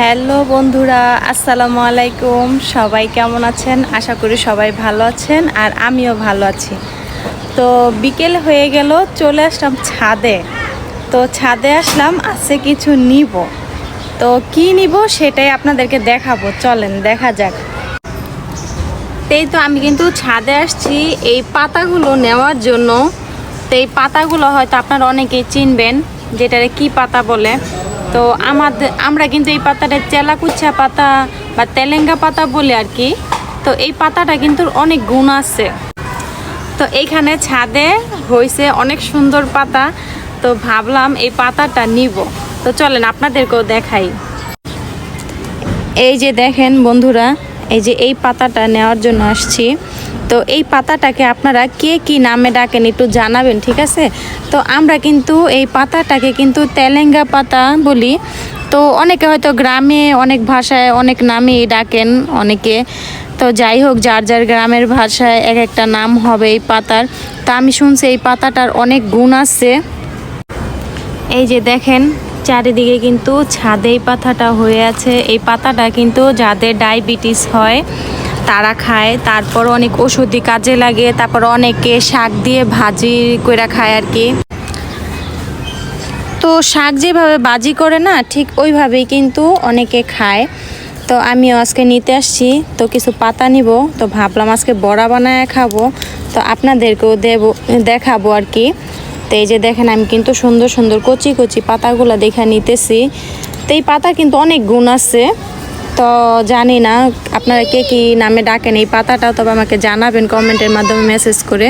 Hello বন্ধুরা, আসসালামু আলাইকুম। সবাই কেমন আছেন? আশা করি সবাই ভালো আছেন আর আমিও ভালো আছি। তো বিকেল হয়ে গেল, চলে আসলাম ছাদে। তো ছাদে আসলাম, আছে কিছু নিব। তো কি নিব সেটাই আপনাদেরকে দেখাবো। চলেন, দেখা যাক। এই তো আমি কিন্তু ছাদে আসছি। এই পাতাগুলো নেওয়ার জন্য। তো এই পাতাগুলো হয়তো আপনারা অনেকেই চিনবেন, যেটারে কি পাতা বলে। তো আমাদের আমরা কিন্তু এই পাতাটা চেলাকুচ্ছা পাতা বা তেলেঙ্গা পাতা বলে আর কি। তো এই পাতাটা কিন্তু অনেক গুণ আছে। তো এইখানে ছাদে হয়েছে অনেক সুন্দর পাতা। তো ভাবলাম এই পাতাটা নিব। তো চলেন আপনাদেরকেও দেখাই। এই যে দেখেন বন্ধুরা, এই যে এই পাতাটা নেওয়ার জন্য আসছি। তো এই পাতাটাকে আপনারা কে কি নামে ডাকেন একটু জানাবেন, ঠিক আছে? তো আমরা কিন্তু এই পাতাটাকে কিন্তু তেলেঙ্গা পাতা বলি। তো অনেকে হয়তো গ্রামে অনেক ভাষায় অনেক নামেই ডাকেন অনেকে। তো যাই হোক, যার যার গ্রামের ভাষায় এক একটা নাম হবে এই পাতার। তা আমি শুনছি এই পাতাটার অনেক গুণ আছে। এই যে দেখেন, চারিদিকে কিন্তু ছাদে এই পাতাটা হয়ে আছে। এই পাতাটা কিন্তু যাদের ডায়াবেটিস হয় তারা খায় তারপর অনেক ওষুধি কাজে লাগে, তারপর অনেকে শাক দিয়ে ভাজি করে খায় আর কি। তো শাক যেভাবে বাজি করে না, ঠিক ওইভাবেই কিন্তু অনেকে খায়। তো আমিও আজকে নিতে আসছি, তো কিছু পাতা নিব, তো ভাবলাম আজকে বড়া বানায় খাব, তো আপনাদেরকেও দেব, দেখাবো আর কি। তো এই যে দেখেন, আমি কিন্তু সুন্দর সুন্দর কচি কচি পাতাগুলো দেখে নিতেছি। তো এই পাতা কিন্তু অনেক গুণ আছে। তো জানি না, আপনারা কে কি নামে ডাকেন এই পাতাটা তবে আমাকে জানাবেন কমেন্টের মাধ্যমে মেসেজ করে।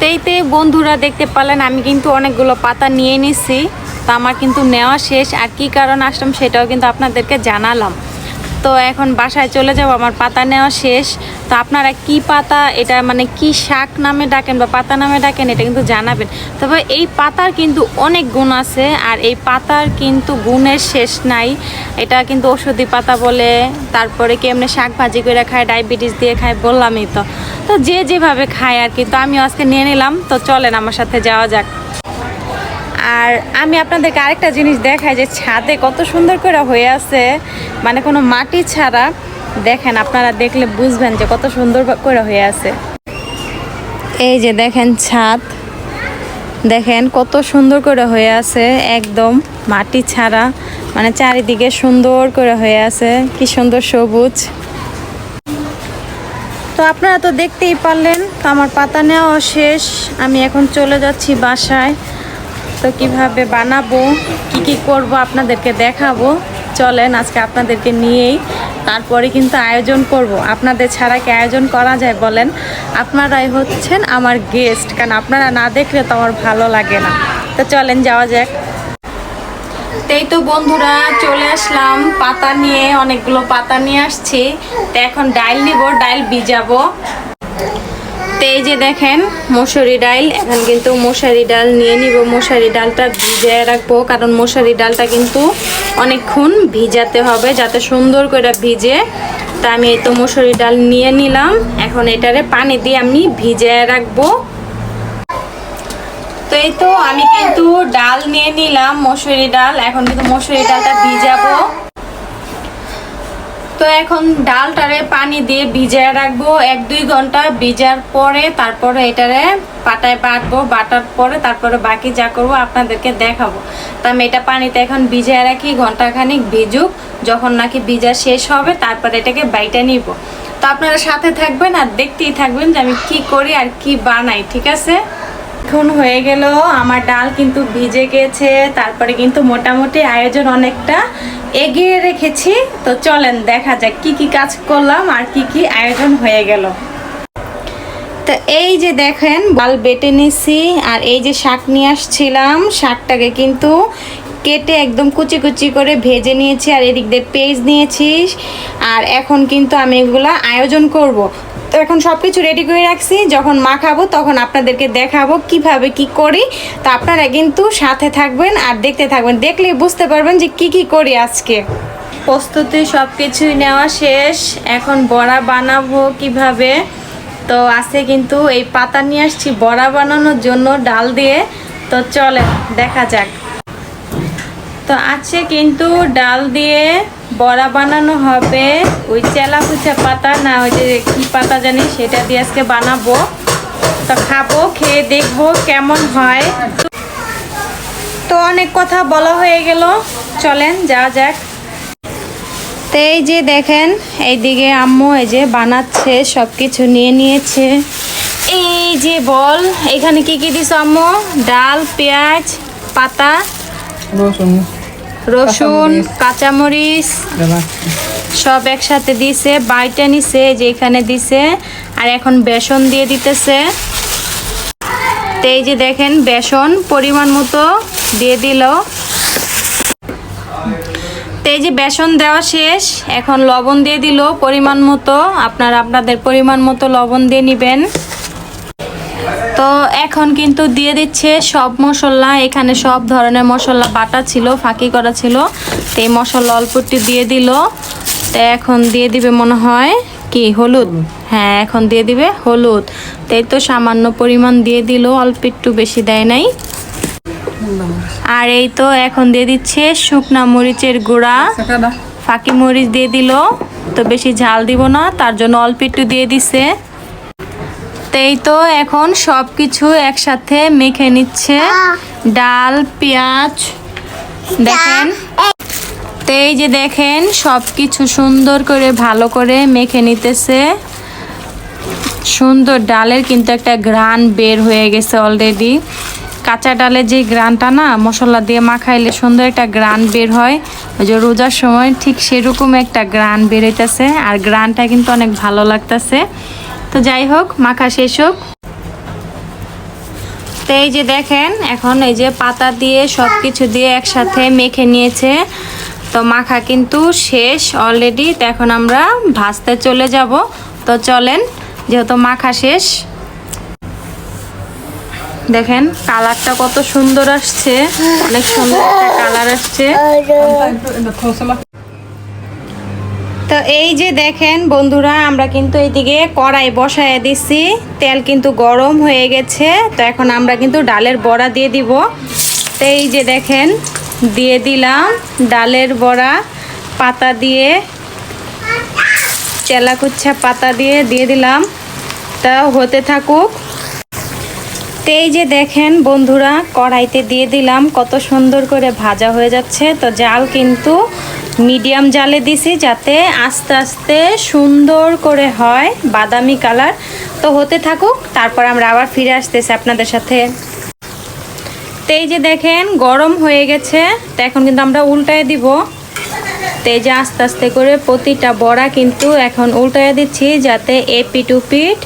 তেইতে বন্ধুরা দেখতে পালেন, আমি কিন্তু অনেকগুলো পাতা নিয়ে নিছি, তা আমার কিন্তু নেওয়া শেষ। আর কি কারণ আসলাম সেটাও কিন্তু আপনাদেরকে জানালাম। তো এখন বাসায় চলে যাব, আমার পাতা নেওয়া শেষ। তো আপনারা কি পাতা, এটা মানে কি শাক নামে ডাকেন বা পাতা নামে ডাকেন, এটা কিন্তু জানাবেন। তবে এই পাতার কিন্তু অনেক গুণ আছে, আর এই পাতার কিন্তু গুণের শেষ নাই। এটা কিন্তু ওষুধি পাতা বলে, তারপরে কেমনে শাক ভাজি করে খায়, ডায়াবেটিস দিয়ে খায়, বললামই তো। তো যে যেভাবে খায় আর কি, তো আমিও আজকে নিয়ে নিলাম। তো চলেন আমার সাথে যাওয়া যাক। আর আমি আপনাদেরকে আরেকটা জিনিস দেখাই যে ছাদে কত সুন্দর করে হয়ে আছে। মানে কোনো মাটি ছাড়া। দেখেন, আপনারা দেখলে বুঝবেন যে কত সুন্দর করে হয়ে আছে। এই যে দেখেন ছাদ। দেখেন কত সুন্দর করে হয়ে আছে। একদম মাটি ছাড়া। মানে চারিদিকে সুন্দর করে হয়ে আছে। কি সুন্দর সবুজ। তো আপনারা তো দেখতেই পারলেন, তো আমার পাতা নেওয়া শেষ। আমি এখন চলে যাচ্ছি বাসায়। তো কীভাবে বানাবো, কি কি করব আপনাদেরকে দেখাবো। চলেন আজকে আপনাদেরকে নিয়েই তারপরে কিন্তু আয়োজন করব। আপনাদের ছাড়া কি আয়োজন করা যায় বলেন? আপনারাই হচ্ছেন আমার গেস্ট কারণ আপনারা না দেখলে তো আমার ভালো লাগে না। তো চলেন যাওয়া যাক। এই তো বন্ধুরা, চলে আসলাম। পাতা নিয়ে, অনেকগুলো পাতা নিয়ে আসছি। তো এখন ডাইল নিব, ডাইল ভিজাবো। তো এই যে দেখেন, মসুরি ডাল। এখন কিন্তু মশারি ডাল নিয়ে নিব। মশারি ডালটা ভিজিয়ে রাখব, কারণ মশারি ডালটা কিন্তু অনেকক্ষণ ভিজাতে হবে, যাতে সুন্দর করে ভিজে। তা আমি এই তো মসুরি ডাল নিয়ে নিলাম। এখন এটারে পানি দিয়ে আমি ভিজিয়ে রাখব। তো এই তো আমি কিন্তু ডাল নিয়ে নিলাম, মসুরি ডাল। এখন কিন্তু মসুরি ডালটা ভিজাবো। তো এখন ডালটারে পানি দিয়ে ভিজিয়ে রাখব, এক, দুই ঘণ্টা ভিজার পরে তারপরে এটারে পাটায় বাটবো বাটার পরে তারপরে বাকি যা করব আপনাদেরকে দেখাবো। তা আমি এটা পানিতে এখন ভিজিয়ে রাখি, ঘন্টাখানিক ভিজুক, যখন নাকি ভিজা শেষ হবে তারপরে এটাকে বাইটা নিব। তো আপনারা সাথে থাকবেন আর দেখতেই থাকবেন যে আমি কি করি আর কি বানাই, ঠিক আছে? এখন হয়ে গেল, আমার ডাল কিন্তু ভিজে গেছে, তারপরে কিন্তু মোটামুটি আয়োজন অনেকটা। এগিয়ে রেখেছি। তো চলেন, দেখা যাক কি কি কাজ করলাম আর কি কি আয়োজন হয়ে গেল। তো এই যে দেখেন, বাল বেটে নিছি আর এই যে শাক নিয়ে আসছিলাম, শাকটাকে কিন্তু কেটে একদম কুচি কুচি করে ভেজে নিয়েছি আর এদিক দিয়ে পেঁয়াজ নিয়েছি আর এখন কিন্তু আমি এগুলো আয়োজন করব। এখন সব কিছু রেডি করে রাখছি। যখন মাখাবো, তখন আপনাদেরকে দেখাবো কীভাবে কি করি। তো আপনারা কিন্তু সাথে থাকবেন আর দেখতে থাকবেন। দেখলেই বুঝতে পারবেন যে কি কি করি আজকে। প্রস্তুতি সব কিছুই নেওয়া শেষ। এখন বড়া বানাবো কীভাবে। তো আছে কিন্তু এই পাতা নিয়ে আসছি বড়া বানানোর জন্য ডাল দিয়ে। তো চলে দেখা যাক। তো আছে কিন্তু ডাল দিয়ে বড়া বানানো হবে। ওই চেলা কুচা পাতা না, ওই যে কি পাতা জানি সেটা দিয়ে আজকে বানাবো। তো খাব, খেয়ে দেখব কেমন হয়। তো অনেক কথা বলা হয়ে গেল। চলেন যা যাক। তো এই যে দেখেন, এইদিকে আম্মু এই যে বানাচ্ছে সব কিছু নিয়ে নিয়েছে। এই যে বল, এখানে কি কি দিছ আম্মু? ডাল, পেঁয়াজ, পাতা। রসুন। রসুন কাঁচামরিচ। সব একসাথে দিছে বাইটা নিছে যে এখানে দিছে আর এখন বেসন দিয়ে দিতেছে। তো এই যে দেখেন বেসন পরিমাণ মতো দিয়ে দিল। তো এই যে বেসন দেওয়া শেষ এখন লবণ দিয়ে দিল পরিমাণ মতো। আপনারা আপনাদের পরিমাণ মতো লবণ দিয়ে নেবেন। তো এখন কিন্তু দিয়ে দিচ্ছে সব মশলা। এখানে সব ধরনের মশলা বাটা ছিল ফাঁকি করা ছিল। তো এই মশলা অল্প একটু দিয়ে দিল। তো এখন দিয়ে দিবে মনে হয় কি হলুদ? হ্যাঁ এখন দিয়ে দিবে হলুদ। তো এই তো সামান্য পরিমাণ দিয়ে দিল অল্প একটু বেশি দেয় নাই। আর এই তো এখন দিয়ে দিচ্ছে শুকনা মরিচের গুঁড়া। ফাঁকি মরিচ দিয়ে দিল। তো বেশি ঝাল দিব না তার জন্য অল্প একটু দিয়ে দিছে। তো এই তো এখন সব কিছু একসাথে মেখে নিচ্ছে। ডাল পেঁয়াজ দেখেন। তো এই যে দেখেন সব কিছু সুন্দর করে ভালো করে মেখে নিতেছে। সুন্দর ডালের কিন্তু একটা গ্রান বের হয়ে গেছে অলরেডি কাঁচা ডালের যে গ্রানটা না মশলা দিয়ে মাখাইলে সুন্দর একটা গ্রান বের হয়। ওই যে রোজার সময় ঠিক সেরকম একটা গ্রান বের হইতেছে আর গ্রানটা কিন্তু অনেক ভালো লাগতেছে। তো যাই হোক মাখা শেষ হোক। তো এই যে দেখেন এখন এই যে পাতা দিয়ে সব কিছু দিয়ে একসাথে মেখে নিয়েছে। তো মাখা কিন্তু শেষ অলরেডি তো এখন আমরা ভাজতে চলে যাব। তো চলেন যেহেতু মাখা শেষ দেখেন কালারটা কত সুন্দর আসছে। অনেক সুন্দর একটা কালার আসছে। তো এই যে দেখেন বন্ধুরা, আমরা কিন্তু এইদিকে কড়াই বসায় দিছি। তেল কিন্তু গরম হয়ে গেছে, তো এখন আমরা কিন্তু ডালের বড়া দিয়ে দিব। তো এই যে দেখেন, দিয়ে দিলাম ডালের বড়া, পাতা দিয়ে, চেলাকুচ্ছা পাতা দিয়ে দিয়ে দিলাম। তা হতে থাকুক। তো এই যে দেখেন বন্ধুরা, কড়াইতে দিয়ে দিলাম, কত সুন্দর করে ভাজা হয়ে যাচ্ছে। তো জাল কিন্তু মিডিয়াম জালে দিছি যাতে আস্তে আস্তে সুন্দর করে হয় বাদামি কালার। তো হতে থাকুক, তারপর আমরা আবার ফিরে আসতেছি আপনাদের সাথে। তো এই যে দেখেন, গরম হয়ে গেছে। তো এখন কিন্তু আমরা উল্টায় দিব। তো এই যে আস্তে আস্তে করে প্রতিটা বড়া কিন্তু এখন উল্টায় দিচ্ছি যাতে এপিট উপিট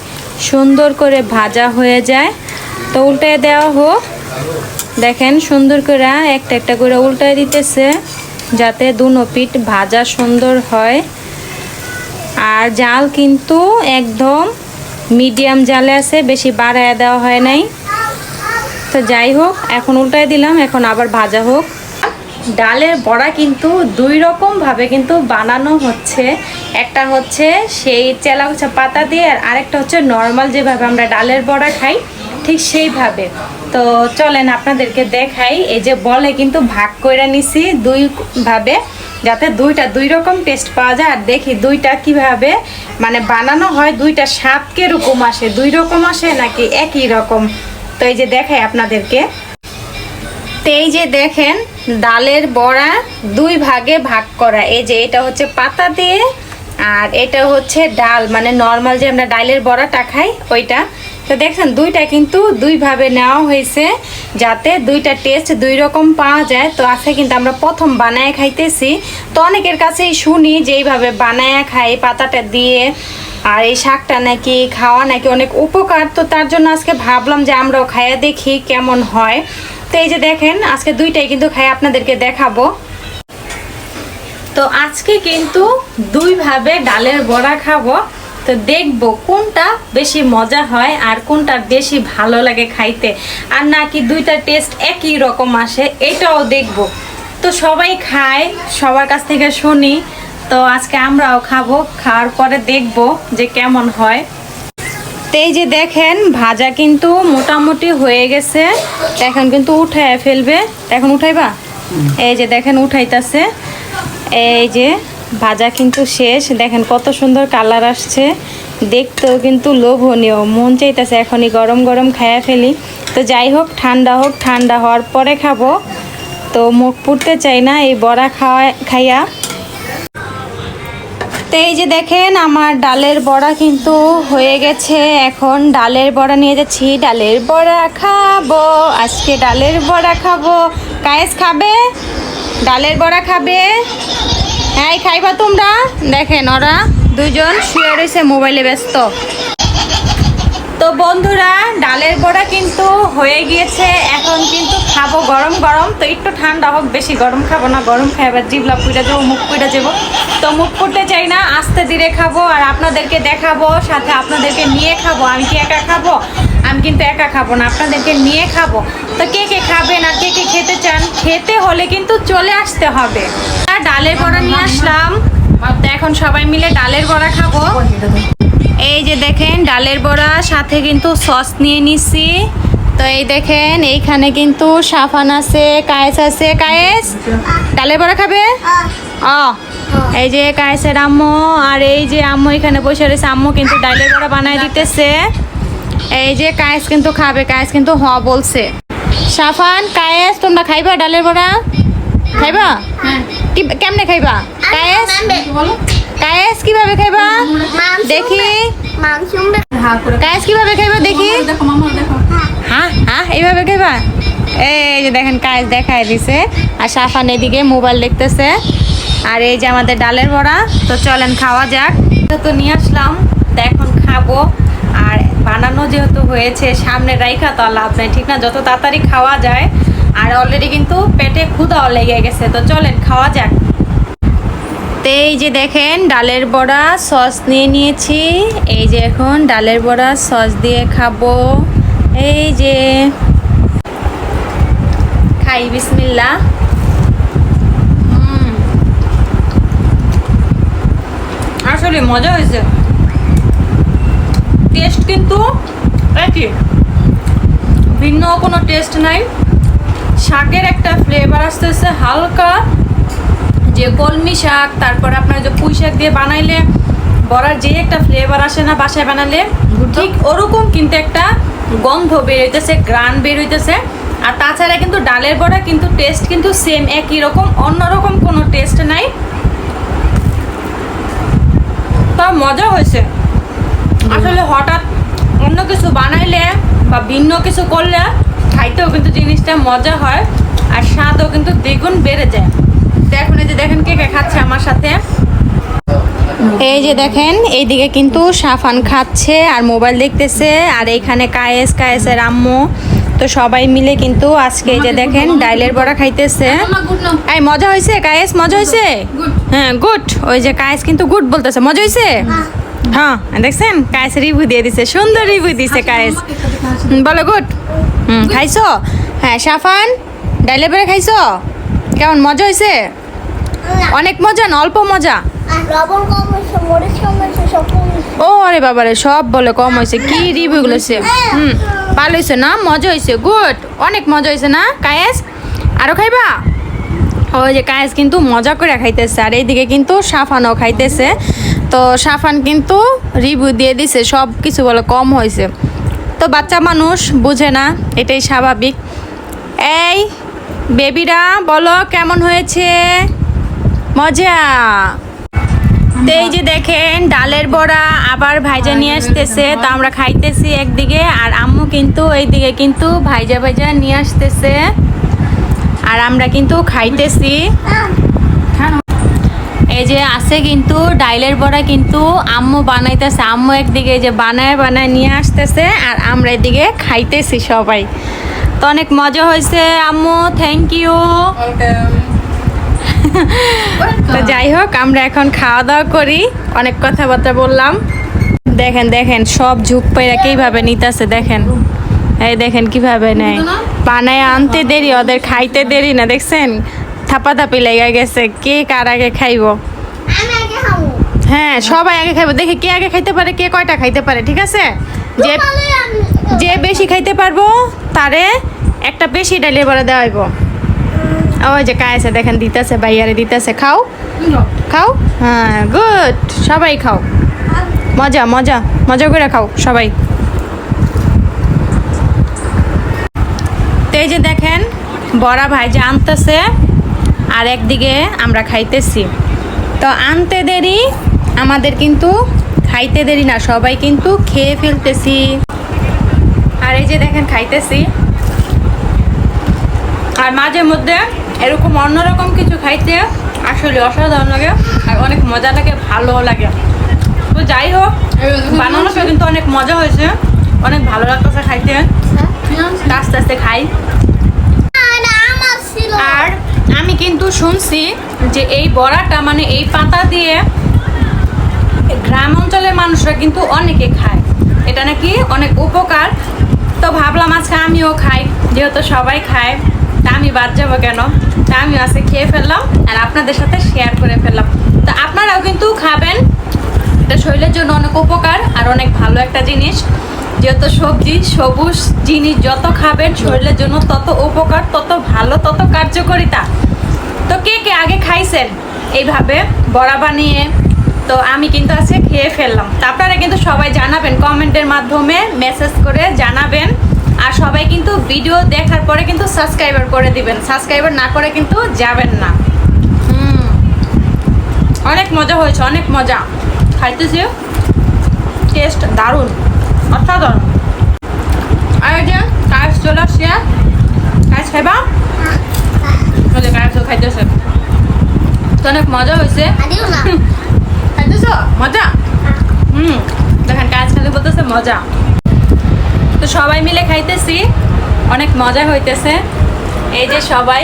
সুন্দর করে ভাজা হয়ে যায়। তো উল্টায় দেওয়া হোক। দেখেন সুন্দর করে একটা একটা করে উল্টায় দিতেছে। যাতে দুনো পিঠ ভাজা সুন্দর হয়। আর জাল কিন্তু একদম মিডিয়াম জালে আছে, বেশি বাড়ায় দেওয়া হয় নাই। তো যাই হোক, এখন উল্টায় দিলাম, এখন আবার ভাজা হোক। ডালের বড়া কিন্তু দুই রকম ভাবে কিন্তু বানানো হচ্ছে। একটা হচ্ছে সেই চেলাউচা পাতা দিয়ে আর আরেকটা হচ্ছে নর্মাল যেভাবে আমরা ডালের বড়া খাই, ঠিক সেইভাবে। তো চলেন আপনাদেরকে দেখাই, এই যে বলে কিন্তু ভাগ করে নিছি দুই ভাবে, যাতে দুইটা দুই রকম টেস্ট পাওয়া যায়। আর দেখি দুইটা কীভাবে মানে বানানো হয়, দুইটা স্বাদ কীরকম আসে, দুই রকম আসে নাকি একই রকম? তো এই যে দেখাই আপনাদেরকে। এই যে দেখেন, ডালের বড়া দুই ভাগে ভাগ করা। এই যে এটা হচ্ছে পাতা দিয়ে আর এটা হচ্ছে ডাল। মানে নর্মাল যে আমরা ডালের বড়াটা খাই, ওইটা। তো দেখছেন, দুইটা কিন্তু দুইভাবে নেওয়া হয়েছে যাতে দুইটা টেস্ট দুই রকম পাওয়া যায়। তো আজকে কিন্তু আমরা প্রথম বানায় খাইতেছি। তো অনেকের কাছেই শুনি যে এইভাবে বানায় খাই পাতাটা দিয়ে আর এই শাকটা নাকি, খাওয়া নাকি অনেক উপকার। তো তার জন্য আজকে ভাবলাম যে আমরাও খাইয়া দেখি কেমন হয়। তো এই যে দেখেন, আজকে দুইটাই কিন্তু খাই, আপনাদেরকে দেখাবো। তো আজকে কিন্তু দুইভাবে ডালের বড়া খাব। তো দেখব কোনটা বেশি মজা হয় আর কোনটা বেশি ভালো লাগে খাইতে। আর নাকি দুইটা টেস্ট একই রকম আসে, এটাও দেখব। তো সবাই খায়, সবার কাছ থেকে শুনি। তো আজকে আমরাও খাব, খাওয়ার পরে দেখব যে কেমন হয়। তো এই যে দেখেন, ভাজা কিন্তু মোটামুটি হয়ে গেছে। এখন কিন্তু উঠায় ফেলবে। এখন উঠাইবা? এই যে দেখেন, উঠাইতাছে। এই যে ভাজা কিন্তু শেষ। দেখেন কত সুন্দর কালার আসছে। দেখতেও কিন্তু লোভনীয়। মন চাইতেছে এখনই গরম গরম খাইয়া ফেলি। তো যাই হোক, ঠান্ডা হোক, ঠান্ডা হওয়ার পরে খাব। তো মুখ পুড়তে চাই না এই বড়া খাওয়া খাইয়া। তো এই যে দেখেন, আমার ডালের বড়া কিন্তু হয়ে গেছে। এখন ডালের বড়া নিয়ে যাচ্ছি। ডালের বড়া খাব, আজকে ডালের বড়া খাব। কায়েস খাবে? ডালের বড়া খাবে? হ্যাঁ খাইবা তোমরা? দেখেন ওরা দুজন শুয়ে রয়েছে মোবাইলে ব্যস্ত। তো বন্ধুরা, ডালের বড়া কিন্তু হয়ে গিয়েছে। এখন কিন্তু খাব গরম গরম। তো একটু ঠান্ডা হোক, বেশি গরম খাব না। গরম খাইবার জিবলা পুইটা যাব, মুখ পুইটা যাব। তো মুখ করতে চাই না, আস্তে ধীরে খাব আর আপনাদেরকে দেখাবো, সাথে আপনাদেরকে নিয়ে খাব। আমি কি একা খাব? আমি কিন্তু একা খাব না, আপনাদেরকে নিয়ে খাব। তো কে কে খাবেন আর কে কে খেতে চান? খেতে হলে কিন্তু চলে আসতে হবে। আর ডালের বড়া নিয়ে আসলাম। তো এখন সবাই মিলে ডালের বড়া খাব। এই যে দেখেন ডালের বড়া সাথে কিন্তু সস নিয়ে নিছি। তো এই দেখেন এইখানে কিন্তু সাফান আছে কায়েস আছে। কায়েস ডালের বড়া খাবে? ও এই যে কায়েসের আম্মু আর এই যে আম্মু এখানে বসে রয়েছে। আম্মু কিন্তু ডালের বড়া বানায় দিতেছে। এই যে কায়েস কিন্তু খাবে কায়েস কিন্তু হ বলছে। সাফান কায়েস তোমরা খাইবা ডালের বড়া? খাইবা? কেমনে খাইবা? কায়েস? কায়েস কীভাবে খাইবা? দেখি। কায়েস কীভাবে খাইবা? দেখি। হ্যাঁ হ্যাঁ এইভাবে খাইবা? এই যে দেখেন কায়েস দেখায় দিছে। আর সাফান এদিকে মোবাইল দেখতেছে। আর এই যে আমাদের ডালের বড়া। তো চলেন, খাওয়া যাক। তো নিয়ে আসলাম, তো এখন খাব। আর বানানো যেহেতু হয়েছে, সামনে রাইখা তো লাভ নাই, ঠিক না? যত তাড়াতাড়ি খাওয়া যায়। আর অলরেডি কিন্তু পেটে ক্ষুদাও লেগে গেছে। তো চলেন, খাওয়া যাক। তো এই যে দেখেন ডালের বড়া, সস নিয়ে নিয়েছি। এই যে এখন ডালের বড়া, সস দিয়ে খাব। এই যে খাই বিসমিল্লা আসলে মজা হয়েছে। টেস্ট কিন্তু একই। ভিন্ন কোনো টেস্ট নাই। শাকের একটা ফ্লেভার আসতেছে হালকা যে কলমি শাক তারপর আপনার যে পুঁই শাক দিয়ে বানাইলে বড়ার যে একটা ফ্লেভার আসে না বাসায় বানালে ঠিক ওরকম কিন্তু একটা গন্ধ বের হইতেছে গ্রান বের হইতেছে। আর তাছাড়া কিন্তু ডালের বড়া কিন্তু টেস্ট কিন্তু সেম একই রকম অন্যরকম কোনো টেস্ট নাই। তা মজা হয়েছে। আসলে হঠাৎ অন্য কিছু বানাইলে বা ভিন্ন কিছু করলে খাইতেও কিন্তু জিনিসটা মজা হয় আর স্বাদও কিন্তু দ্বিগুণ বেড়ে যায়। তো এখন এই যে দেখেন কে কে খাচ্ছে আমার সাথে। এই যে দেখেন এইদিকে কিন্তু সাফান খাচ্ছে আর মোবাইল দেখতেছে আর এইখানে কায়েস কায়েসের আম্মু। তো সবাই মিলে কিন্তু আজকে এই যে দেখেন ডাইলের বড়া খাইতেছে। এই মজা হয়েছে কায়েস মজা হয়েছে হ্যাঁ গুড। ওই যে কায়েস কিন্তু গুড বলতেছে। মজা হয়েছে হ্যাঁ দেখছেন? কায়েস রিভিউ দিয়ে দিছে সুন্দর রিভিউ দিছে কায়েস। হুম, বলো গুড। হুম খাইছো? হ্যাঁ সাফান ডাইলের বেড়ে খাইছো? কেমন মজা হয়েছে অনেক মজা না? অল্প মজা? ও আরে বাবারে সব বলে কম হয়েছে। কি রিভিউ গুলো হয়েছে? হুম ভালো হয়েছে না? মজা হয়েছে গুড অনেক মজা হয়েছে না? কায়েস আরও খাইবা? ওই যে কায়েস কিন্তু মজা করে খাইতেছে আর এইদিকে কিন্তু সাফানও খাইতেছে। তো সাফান কিন্তু রিভিউ দিয়ে দিছে সব কিছু বলে কম হয়েছে। তো বাচ্চা মানুষ বুঝে না এটাই স্বাভাবিক। এই বেবিরা বলো কেমন হয়েছে? মজা। এই যে দেখেন, ডালের বড়া আবার ভাইজা নিয়ে আসতেছে। তো আমরা খাইতেছি একদিকে, আর আম্মু কিন্তু এইদিকে কিন্তু ভাইজা ভাইজা নিয়ে আসতেছে। আর আমরা কিন্তু খাইতেছি। এই যে আছে কিন্তু, ডাইলের বড়া কিন্তু আম্মু বানাইতেছে। আম্মু একদিকে যে বানায় বানায় নিয়ে আসতেছে, আর আমরা এদিকে খাইতেছি সবাই। তো অনেক মজা হয়েছে, আম্মু। থ্যাংক ইউ তো যাই হোক, আমরা এখন খাওয়া দাওয়া করি। অনেক কথাবার্তা বললাম। দেখেন দেখেন, সব ঝুঁক পাইরা কীভাবে নিতেছে, দেখেন। এই দেখেন কীভাবে নেয়। বানায় আনতে দেরি, ওদের খাইতে দেরি না, দেখছেন? থাপা থাপি লেগে গেছে, কে কার আগে খাইবো? হ্যাঁ সবাই আগে খাইবো। দেখি কে আগে খাইতে পারে, কে কয়টা খাইতে পারে, ঠিক আছে? যে যে বেশি খাইতে পারব, তারে একটা বেশি ডালিয়ে দেওয়া হইব ওই যে কায়েছে দেখেন দিতেছে ভাইয়ারে দিতেছে, খাও। খাও? হ্যাঁ গুড সবাই খাও। মজা মজা মজা করে খাও, সবাই। তো এই যে দেখেন, বড়া ভাই যে আনতেছে, আর একদিকে আমরা খাইতেছি। তো আনতে দেরি, আমাদের কিন্তু খাইতে দেরি না, সবাই কিন্তু খেয়ে ফেলতেছি। আর এই যে দেখেন, খাইতেছি। আর মাঝে মধ্যে এরকম অন্যরকম কিছু খাইতে আসলে অসাধারণ লাগে আর অনেক মজা লাগে ভালো লাগে। তো যাই হোক বানানোটা কিন্তু অনেক মজা হয়েছে। অনেক ভালো লাগতেছে খাইতে। আস্তে আস্তে খাই। আর আমি কিন্তু শুনছি যে এই বড়াটা মানে এই পাতা দিয়ে গ্রাম অঞ্চলের মানুষরা কিন্তু অনেকে খায়। এটা নাকি অনেক উপকার। তো ভাবলাম আজকে আমিও খাই, যেহেতু সবাই খায়, তা আমি বাদ যাব কেন? আমি আজকে খেয়ে ফেললাম আর আপনাদের সাথে শেয়ার করে ফেললাম। তো আপনারাও কিন্তু খাবেন। এটা শরীরের জন্য অনেক উপকার আর অনেক ভালো একটা জিনিস। যেহেতু সবজি, সবুজ জিনিস যত খাবেন, শরীরের জন্য তত উপকার, তত ভালো, তত কার্যকারিতা। তো কে কে আগে খাইছেন? এইভাবে বড়া বানিয়ে। তো আমি কিন্তু আজকে খেয়ে ফেললাম। তো আপনারা কিন্তু সবাই জানাবেন কমেন্টের মাধ্যমে মেসেজ করে জানাবেন। আর সবাই কিন্তু ভিডিও দেখার পরে কিন্তু সাবস্ক্রাইবার করে দিবেন। সাবস্ক্রাইবার না করে কিন্তু যাবেন না। হুম। অনেক মজা হয়েছে অনেক মজা। খাইতেছি। টেস্ট দারুণ অসাধারণ। আর যে কাজ চলে আসছে। কাজ খাইবা? ওই কাজ খাইতেছে। তো অনেক মজা হয়েছে। খাইতেছ? মজা? হুম। দেখেন কাজ খালি বলতেছে মজা। তো সবাই মিলে খাইতেছি। অনেক মজা হইতেছে। এই যে সবাই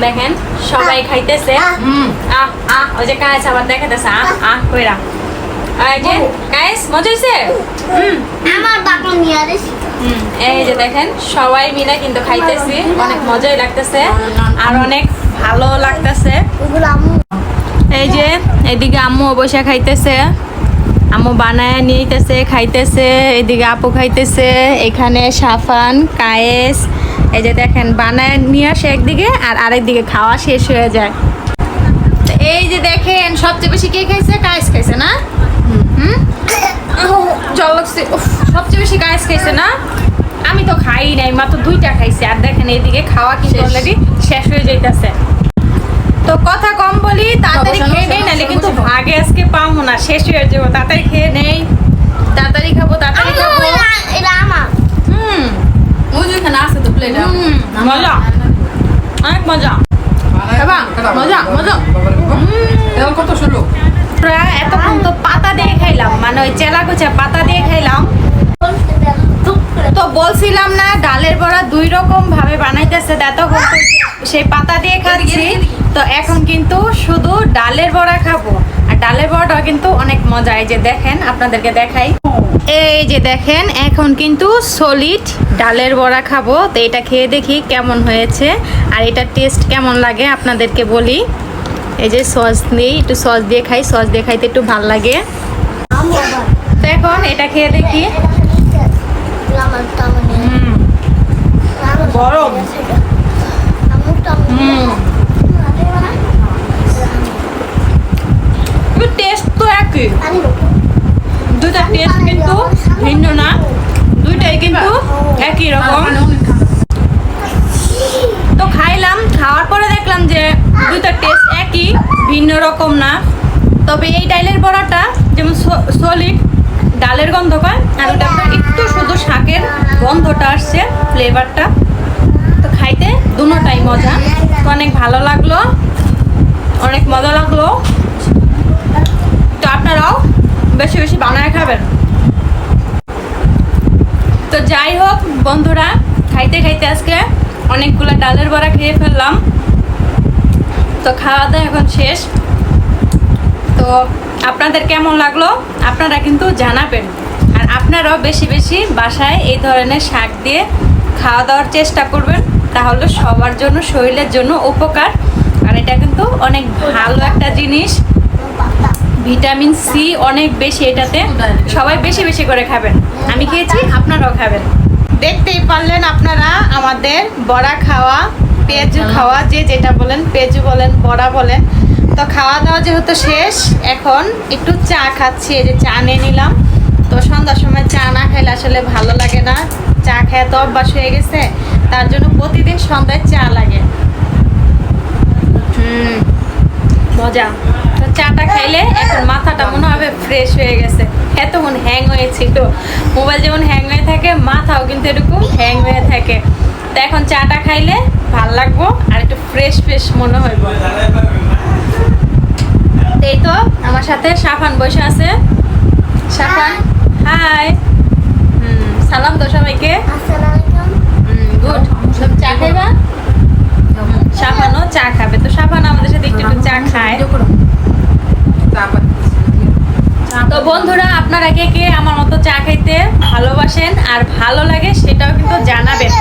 দেখেন সবাই খাইতেছে। আহ আহ। ওই যে কাজ আবার দেখাতেছে আহ আহ কইরা। এই যে কাইস মজা হুম। আমার বাবা নিয়ে হুম, এই যে দেখেন সবাই মিলে কিন্তু খাইতেছি। অনেক মজাই লাগতেছে। আর অনেক ভালো লাগতেছে। এই যে এদিকে আম্মু বসে খাইতেছে। আম্মু বানায় নিতেছে খাইতেছে এদিকে আপু খাইতেছে এখানে সাফান কায়েস এই যে দেখেন বানায় নিয়ে আসে একদিকে আর আরেকদিকে খাওয়া শেষ হয়ে যায়। তো এই যে দেখেন সবচেয়ে বেশি কে খাইছে? কায়েস খাইছে না? হুম? জল লাগছে। সবচেয়ে বেশি কায়েস খাইছে না? আমি তো খাই নাই মাত্র দুইটা খাইছি। আর দেখেন এইদিকে খাওয়া কিন্তু অলরেডি শেষ হয়ে যাইতেছে। তো কথা কম বলি তাড়াতাড়ি খেয়ে নেই নাহলে কিন্তু ভাগে আজকে পাবো না শেষ হয়ে যাব তাড়াতাড়ি খেয়ে নেই। তাড়াতাড়ি খাব তাড়াতাড়ি খাব। এটা- আমার। হুম। ওই যে এখানে আছে তো প্লেট হুম, মজা। অনেক মজা? মজা, মজা। এরকম কত শুরু এতক্ষণ তো পাতা দিয়ে খাইলাম মানে ওই চেলা কুচা পাতা দিয়ে খাইলাম। তো বলছিলাম না ডালের বড়া দুই রকম ভাবে বানাইতেছে তো সেই পাতা দিয়ে খাচ্ছি। তো এখন কিন্তু শুধু ডালের বড়া খাব। আর ডালের বড়াটাও কিন্তু অনেক মজা। এই যে দেখেন আপনাদেরকে দেখাই। এই যে দেখেন এখন কিন্তু সলিড ডালের বড়া খাব। তো এটা খেয়ে দেখি কেমন হয়েছে আর এটা টেস্ট কেমন লাগে আপনাদেরকে বলি। এই যে সস দিই একটু সস দিয়ে খাই। সস দিয়ে খাইতে একটু ভালো লাগে। তো এখন এটা খেয়ে দেখি। টেস্ট তো একই। দুইটা টেস্ট কিন্তু ভিন্ন না দুইটাই কিন্তু একই রকম তো খাইলাম খাওয়ার পরে দেখলাম যে দুইটা টেস্ট একই ভিন্ন রকম না তবে এই ডালের বড়াটা যেমন সলিড ডালের গন্ধ পায়? আর ওটা আপনার একটু শুধু শাকের গন্ধটা আসছে ফ্লেভারটা তো খাইতে দুটোটাই মজা। তো অনেক ভালো লাগল। অনেক মজা লাগল। তো আপনারাও বেশি বেশি বানায় খাবেন। তো যাই হোক, বন্ধুরা, খাইতে খাইতে আজকে অনেকগুলো ডালের বড়া খেয়ে ফেললাম। তো খাওয়া দাওয়া এখন শেষ। তো আপনাদের কেমন লাগল? আপনারা কিন্তু জানাবেন। আর আপনারাও বেশি বেশি বাসায় এই ধরনের শাক দিয়ে খাওয়া দাওয়ার চেষ্টা করবেন। তাহলে সবার জন্য, শরীরের জন্য উপকার। আর এটা কিন্তু অনেক ভালো একটা জিনিস। ভিটামিন সি অনেক বেশি এটাতে। সবাই বেশি বেশি করে খাবেন। আমি খেয়েছি, আপনারাও খাবেন। দেখতেই পারলেন আপনারা আমাদের বড়া খাওয়া, পেঁয়াজু খাওয়া, যে যেটা বলেন, পেঁয়াজু বলেন, বড়া বলেন। তো খাওয়া দাওয়া যেহেতু শেষ, এখন একটু চা খাচ্ছি, এই যে চা নিয়ে নিলাম। তো সন্ধ্যার সময় চা না খাইলে আসলে ভালো লাগে না। চা খেয়ে তো অভ্যাস হয়ে গেছে, তার জন্য প্রতিদিন সন্ধ্যায় চা লাগে। হুম, মজা। তো চাটা খাইলে এখন মাথাটা মনে হবে ফ্রেশ হয়ে গেছে। এত মন হ্যাং হয়েছিল মোবাইল যেমন হ্যাং হয়ে থাকে, মাথাও কিন্তু এরকম হ্যাং হয়ে থাকে। তো এখন চাটা খাইলে ভালো লাগবো আর একটু ফ্রেশ ফ্রেশ মনে হইব। এই তো আমার সাথে সাফান বসে আছে। সাফান হাই হুম সালাম তো সবাইকে। আসসালামু আলাইকুম গুড চা খাইবা সাফানও চা খাবে তো সাফান আমাদের সাথে একটু একটু চা খায় তো বন্ধুরা আপনারা কে কে আমার মতো চা খাইতে ভালোবাসেন আর ভালো লাগে সেটাও কিন্তু জানাবেন।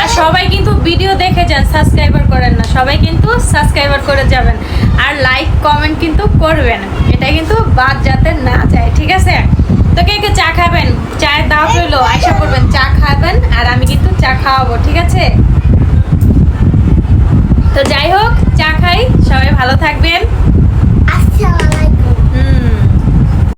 আর সবাই কিন্তু ভিডিও দেখে যান, সাবস্ক্রাইবার করেন না, সবাই কিন্তু সাবস্ক্রাইবার করে যাবেন। আর লাইক, কমেন্ট কিন্তু করবেন, এটা কিন্তু বাদ যাতে না যায়, ঠিক আছে? তো কে কে চা খাবেন? চায়ের দাওয়াত হইল আশা করবেন চা খাবেন, আর আমি কিন্তু চা খাওয়াবো, ঠিক আছে? তো যাই হোক, চা খাই, সবাই ভালো থাকবেন।